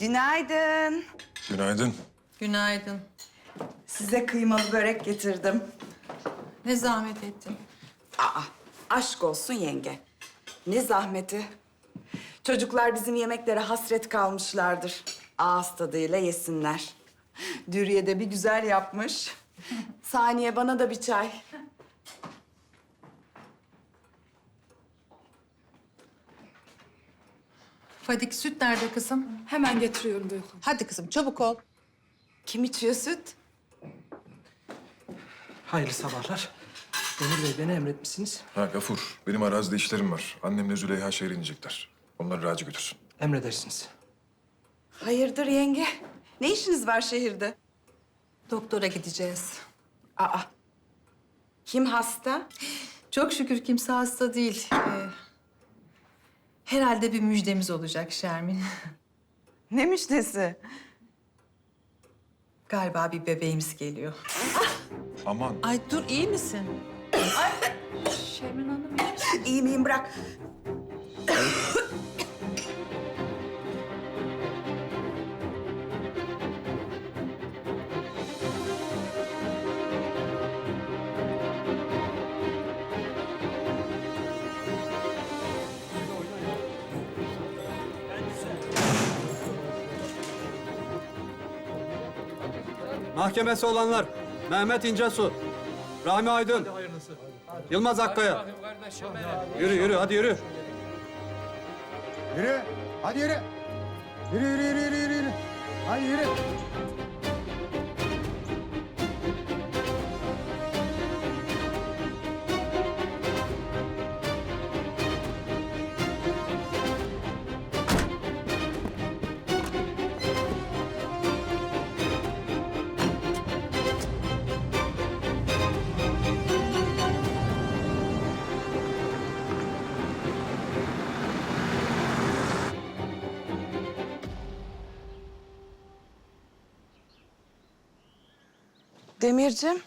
Günaydın. Günaydın. Günaydın. Size kıymalı börek getirdim. Ne zahmet ettin. Aa, aşk olsun yenge. Ne zahmeti. Çocuklar bizim yemeklere hasret kalmışlardır. Ağız tadıyla yesinler. Dürüye de bir güzel yapmış. Saniye bana da bir çay. Fadik süt nerede kızım? Hemen getiriyorum Duygu. Hadi kızım çabuk ol. Kim içiyor süt? Hayırlı sabahlar. Demir Bey beni emretmişsiniz. Ha Gafur, benim arazide işlerim var. Annemle Züleyha şehre inecekler. Onları Raci götürsün. Emredersiniz. Hayırdır yenge? Ne işiniz var şehirde? Doktora gideceğiz. Aa, kim hasta? Çok şükür kimse hasta değil. Ee, herhalde bir müjdemiz olacak Şermin. Ne müjdesi? Galiba bir bebeğimiz geliyor. Aman. Ay dur iyi misin? Şermin Hanım iyi misin? İyi miyim bırak. Mahkemesi olanlar Mehmet İncesu, Rahmi Aydın, Yılmaz Akkaya. Yürü yürü hadi yürü. Yürü. Hadi yürü. Yürü yürü yürü yürü yürü. yürü. Hadi yürü. Demircim.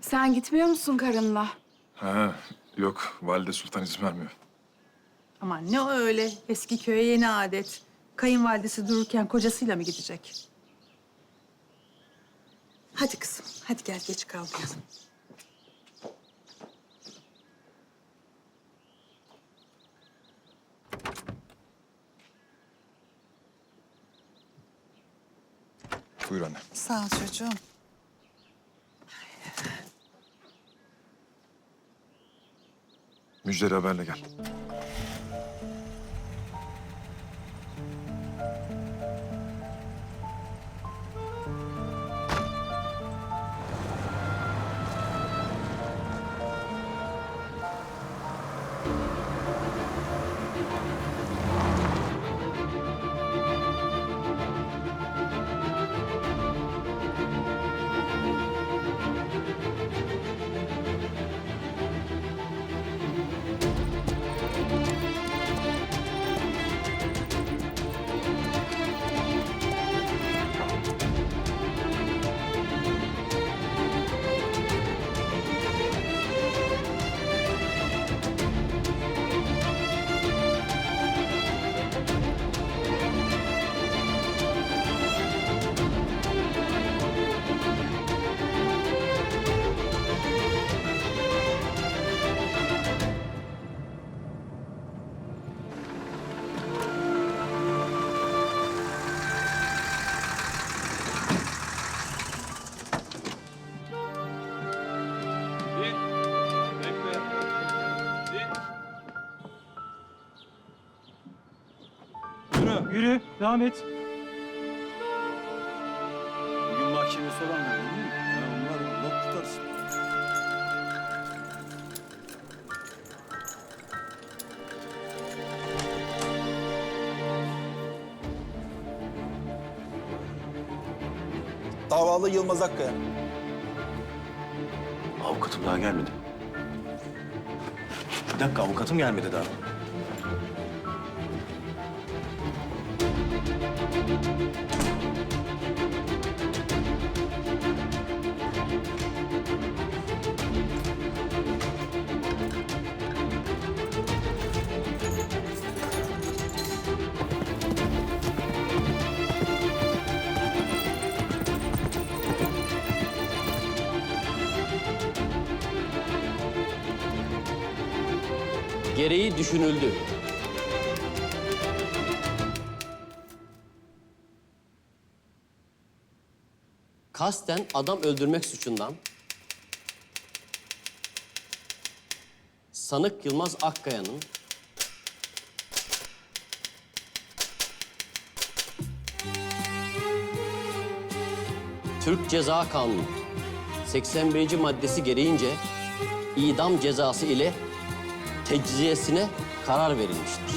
Sen gitmiyor musun karınla? Ha, yok. Valide Sultan izin vermiyor. Aman ne o öyle eski köye yeni adet. Kayınvalidesi dururken kocasıyla mı gidecek? Hadi kızım, hadi gel geç kalmayalım. Buyur anne. Sağ ol çocuğum. Müjdeli haberle gel. Yürü. Yürü, devam et. Bugün mahkemesi olanlar değil mi? Ya onlar Allah tutarsın. Davalı Yılmaz Akkaya. Avukatım daha gelmedi. Bir dakika avukatım gelmedi daha. Gereği düşünüldü. Kasten adam öldürmek suçundan sanık Yılmaz Akkaya'nın Türk Ceza Kanunu 81. maddesi gereğince idam cezası ile tecziyesine karar verilmiştir.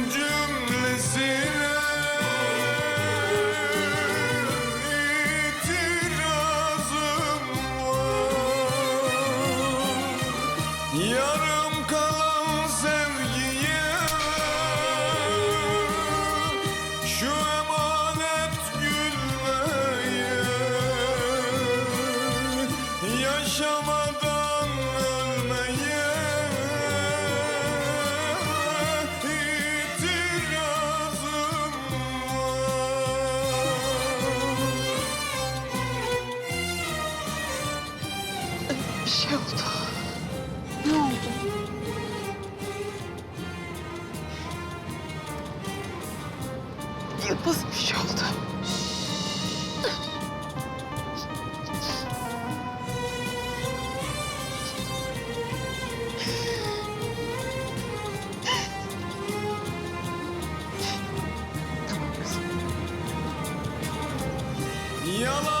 şey oldu. Ne oldu? Yılmaz bir şey oldu. Yalan